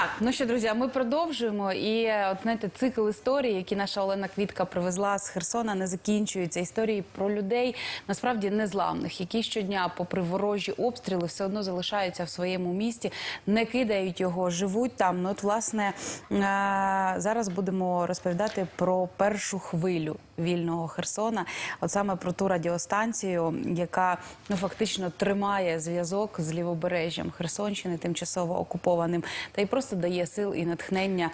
Так, ну що, друзі, ми продовжуємо. І от знаєте, цикл історії, які наша Олена Квітка привезла з Херсона, не закінчується. Історії про людей насправді незламних, які щодня, попри ворожі обстріли, все одно залишаються в своєму місті, не кидають його, живуть там. Ну, от, власне, е, зараз будемо розповідати про першу хвилю вільного Херсона, от саме про ту радіостанцію, яка ну фактично тримає зв'язок з лівобережжям Херсонщини, тимчасово окупованим, та й просто дає сил і натхнення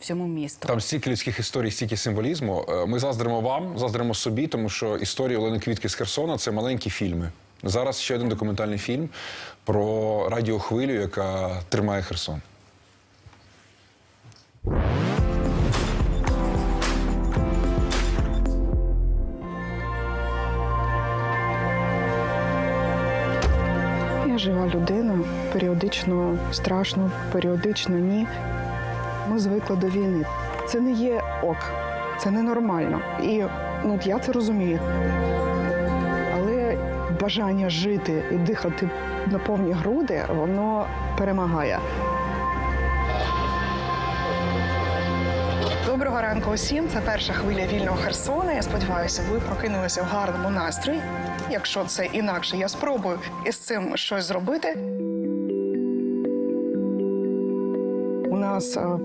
всьому місту. Там стільки людських історій, стільки символізму. Е, Ми заздримо вам, заздримо собі, тому що історія Олени Квітки з Херсона це маленькі фільми. Зараз ще один документальний фільм про радіохвилю, яка тримає Херсон. Жива людина, періодично страшно, періодично ні. Ми звикли до війни. Це не є ок, це ненормально. І ну, я це розумію. Але бажання жити і дихати на повні груди, воно перемагає. Доброго ранку усім. Це перша хвиля вільного Херсона. Я сподіваюся, ви прокинулися в гарному настрої. Якщо це інакше, я спробую із цим щось зробити. У нас е,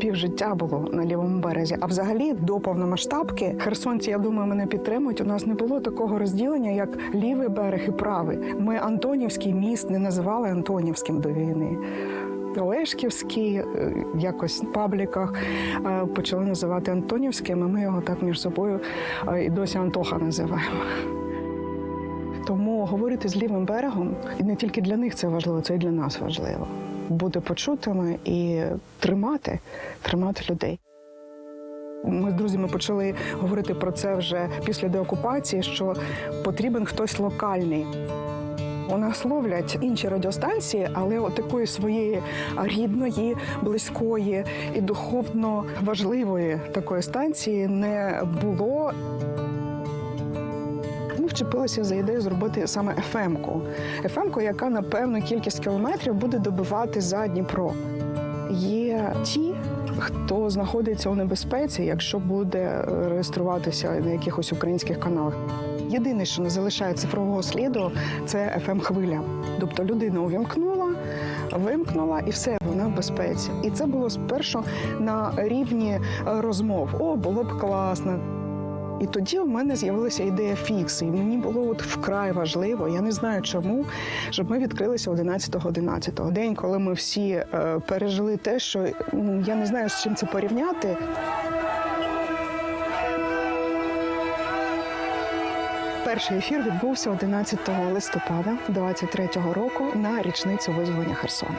півжиття було на лівому березі. А взагалі до повномасштабки херсонці, я думаю, мене підтримують. У нас не було такого розділення, як лівий берег і правий. Ми Антонівський міст не називали Антонівським до війни. Олешківський, е, якось в пабліках е, почали називати Антонівським, і ми його так між собою е, і досі Антоха називаємо. Тому говорити з лівим берегом, і не тільки для них це важливо, це і для нас важливо. Бути почутими і тримати, тримати людей. Ми з друзями почали говорити про це вже після деокупації, що потрібен хтось локальний. У нас ловлять інші радіостанції, але от такої своєї рідної, близької і духовно важливої такої станції не було. Ми вчепилися за ідею зробити саме ФМ-ку. ФМ-ку, яка на певну кількість кілометрів буде добивати за Дніпро. Є ті, хто знаходиться у небезпеці, якщо буде реєструватися на якихось українських каналах. Єдине, що не залишає цифрового сліду, це fm хвиля Тобто людина увімкнула, вимкнула і все, вона в безпеці. І це було спершу на рівні розмов. О, було б класно. І тоді у мене з'явилася ідея фікси. І мені було от вкрай важливо, я не знаю чому, щоб ми відкрилися 11.11. День, коли ми всі е, пережили те, що ну, я не знаю, з чим це порівняти. Перший ефір відбувся 11 листопада 23-го року на річницю визволення Херсона.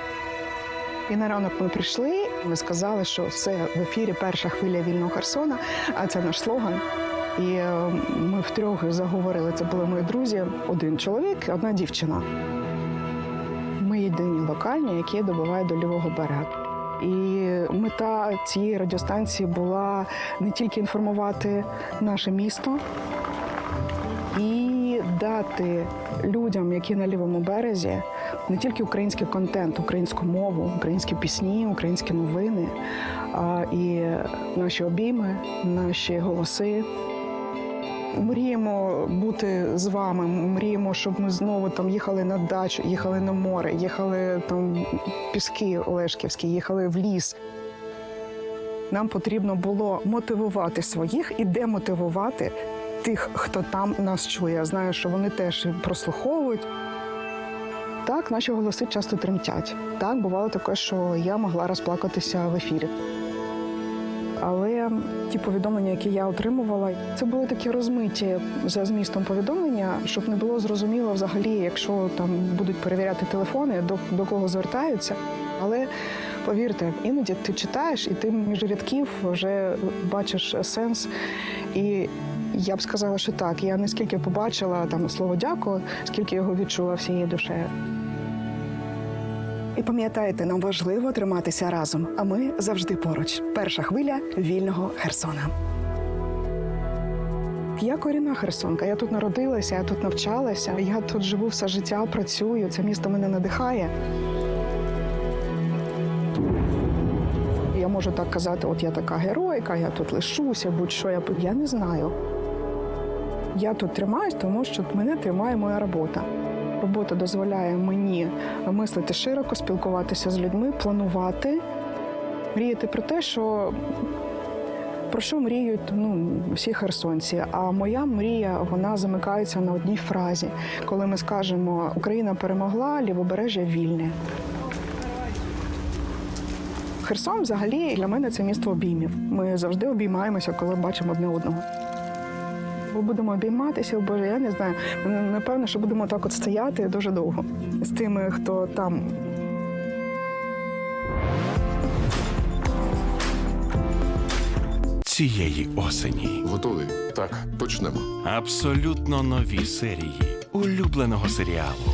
І на ранок ми прийшли. Ми сказали, що все в ефірі перша хвиля вільного Херсона, а це наш слоган. І е, ми втрьох заговорили. Це були мої друзі, один чоловік, одна дівчина. Ми єдині локальні, які добувають до лівого берега. І мета цієї радіостанції була не тільки інформувати наше місто і дати людям, які на лівому березі, не тільки український контент, українську мову, українські пісні, українські новини, а і наші обійми, наші голоси. Мріємо бути з вами. Мріємо, щоб ми знову там їхали на дачу, їхали на море, їхали там піски Олешківські, їхали в ліс. Нам потрібно було мотивувати своїх і демотивувати тих, хто там нас чує. Я знаю, що вони теж прослуховують. Так, наші голоси часто тремтять. Так, бувало таке, що я могла розплакатися в ефірі. Але ті повідомлення, які я отримувала, це були такі розмиті за змістом повідомлення, щоб не було зрозуміло взагалі, якщо там будуть перевіряти телефони, до, до кого звертаються. Але повірте, іноді ти читаєш, і ти між рядків вже бачиш сенс. І я б сказала, що так. Я не скільки побачила там слово дякую, скільки його відчула всією душею. І пам'ятайте, нам важливо триматися разом, а ми завжди поруч. Перша хвиля вільного Херсона. Я корінна Херсонка. Я тут народилася, я тут навчалася. Я тут живу все життя, працюю. Це місто мене надихає. Я можу так казати, от я така геройка, я тут лишуся, будь-що я я не знаю. Я тут тримаюсь, тому що мене тримає моя робота. Робота дозволяє мені мислити широко, спілкуватися з людьми, планувати, мріяти про те, що про що мріють ну, всі херсонці. А моя мрія вона замикається на одній фразі, коли ми скажемо Україна перемогла, лівобережжя вільне. Херсон взагалі для мене це місто обіймів. Ми завжди обіймаємося, коли бачимо одне одного. Ми будемо обійматися, боже, я не знаю. Напевно, що будемо так от стояти дуже довго з тими, хто там цієї осені. Готовий? Так. Почнемо. Абсолютно нові серії улюбленого серіалу